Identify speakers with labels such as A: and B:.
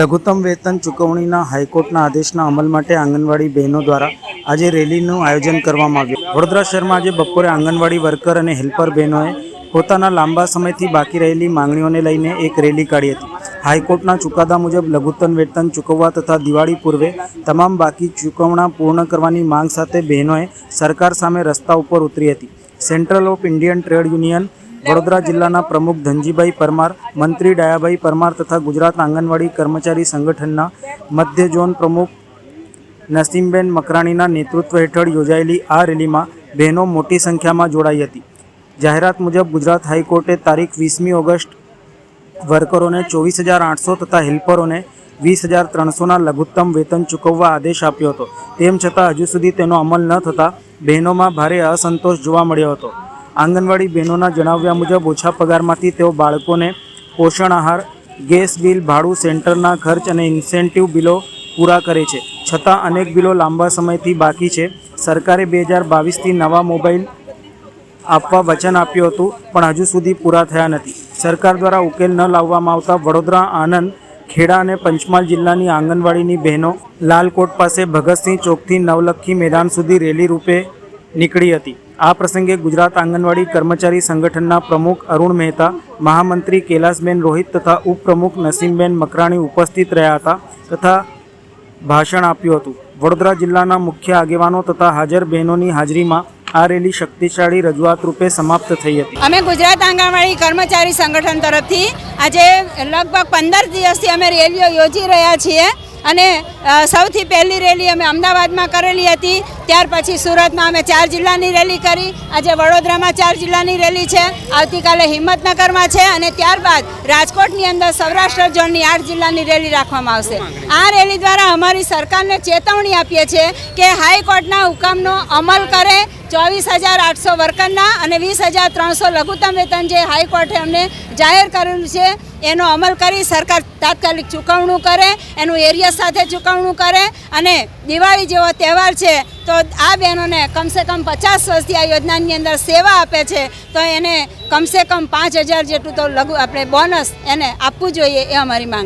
A: લઘુત્તમ વેતન ચૂકવણીના હાઈકોર્ટના આદેશના અમલ માટે આંગણવાડી બહેનો દ્વારા આજે રેલીનું આયોજન કરવામાં આવ્યું. વડોદરા શહેરમાં આજે બપોરે આંગણવાડી વર્કર અને હેલ્પર બહેનોએ પોતાના લાંબા સમયથી બાકી રહેલી માંગણીઓને લઈને એક રેલી કાઢી હતી. હાઈકોર્ટના ચુકાદા મુજબ લઘુત્તમ વેતન ચૂકવવા તથા દિવાળી પૂર્વે તમામ બાકી ચૂકવણા પૂર્ણ કરવાની માંગ સાથે બહેનોએ સરકાર સામે રસ્તા ઉપર ઉતરી હતી. Central of Indian trade union Vadodara જિલ્લાના પ્રમુખ ધનજીભાઈ પરમાર, મંત્રી ડાયાભાઈ પરમાર તથા ગુજરાત આંગણવાડી કર્મચારી સંગઠનના મધ્ય ઝોન પ્રમુખ નસીમબેન મકરાણીના નેતૃત્વ હેઠળ યોજાયેલી આ રેલીમાં બહેનો મોટી સંખ્યામાં જોડાઈ હતી. જાહેરાત મુજબ ગુજરાત હાઈકોર્ટે તારીખ વીસમી ઓગસ્ટ વર્કરોને ચોવીસ હજાર આઠસો તથા હેલ્પરોને વીસ હજાર ત્રણસોના લઘુત્તમ વેતન ચૂકવવા આદેશ આપ્યો હતો. તેમ છતાં હજુ સુધી તેનો અમલ ન થતાં બહેનોમાં ભારે અસંતોષ જોવા મળ્યો હતો. આંગણવાડી બહેનોના જણાવ્યા મુજબ, ઓછા પગારમાંથી તેઓ બાળકોને પોષણ આહાર, ગેસ બિલ, ભાડું, સેન્ટરના ખર્ચ અને ઇન્સેન્ટિવ બિલો પૂરા કરે છે. છતાં અનેક બિલો લાંબા સમયથી બાકી છે. સરકારે બે હજાર બાવીસથી નવા મોબાઈલ આપવા વચન આપ્યું હતું, પણ હજુ સુધી પૂરા થયા નથી. સરકાર દ્વારા ઉકેલ ન લાવવામાં આવતા વડોદરા આનંદ ખેડા અને પંચમહાલ જિલ્લાની આંગણવાડીની બહેનો લાલકોટ પાસે ભગતસિંહ ચોકથી નવલખી મેદાન સુધી રેલી રૂપે નીકળી હતી. આ પ્રસંગે ગુજરાત આંગણવાડી કર્મચારી સંગઠનના પ્રમુખ અરુણ મહેતા, મહામંત્રી કૈલાસબેન રોહિત તથા ઉપપ્રમુખ નસીમબેન મકરાણી ઉપસ્થિત રહ્યા હતા તથા ભાષણ આપ્યું હતું. વડોદરા જિલ્લાના મુખ્ય આગેવાનો તથા હાજર બહેનોની હાજરીમાં આ રેલી શક્તિશાળી રજૂઆત રૂપે સમાપ્ત થઈ હતી.
B: અમે ગુજરાત આંગણવાડી કર્મચારી સંગઠન તરફથી આજે લગભગ પંદર દિવસથી અમે રેલીઓ યોજી રહ્યા છીએ અને સૌથી પહેલી રેલી અમે અમદાવાદમાં કરેલી હતી. ત્યાર પછી સુરતમાં અમે ચાર જિલ્લાની રેલી કરી. આજે વડોદરામાં ચાર જિલ્લાની રેલી છે. આવતીકાલે હિંમતનગરમાં છે અને ત્યારબાદ રાજકોટની અંદર સૌરાષ્ટ્ર ઝોનની આઠ જિલ્લાની રેલી રાખવામાં આવશે. આ રેલી દ્વારા અમારી સરકારને ચેતવણી આપીએ છીએ કે હાઈકોર્ટના હુકમનો અમલ કરે. ચોવીસ હજાર આઠસો વર્કરના અને વીસ હજાર ત્રણસો લઘુત્તમ વેતન જે હાઈકોર્ટે અમને જાહેર કરેલું છે, એનો અમલ કરી સરકાર તાત્કાલિક ચૂકવણું કરે, એનું એરિયા સાથે ચૂકવણું કરે અને દિવાળી જેવો તહેવાર છે તો આ બહેનોને કમસે કમ પચાસ વર્ષથી આ યોજનાની અંદર સેવા આપે છે, તો એને કમસે કમ પાંચ હજાર જેટલું તો લઘુ આપણે બોનસ એને આપવું જોઈએ એ અમારી માંગ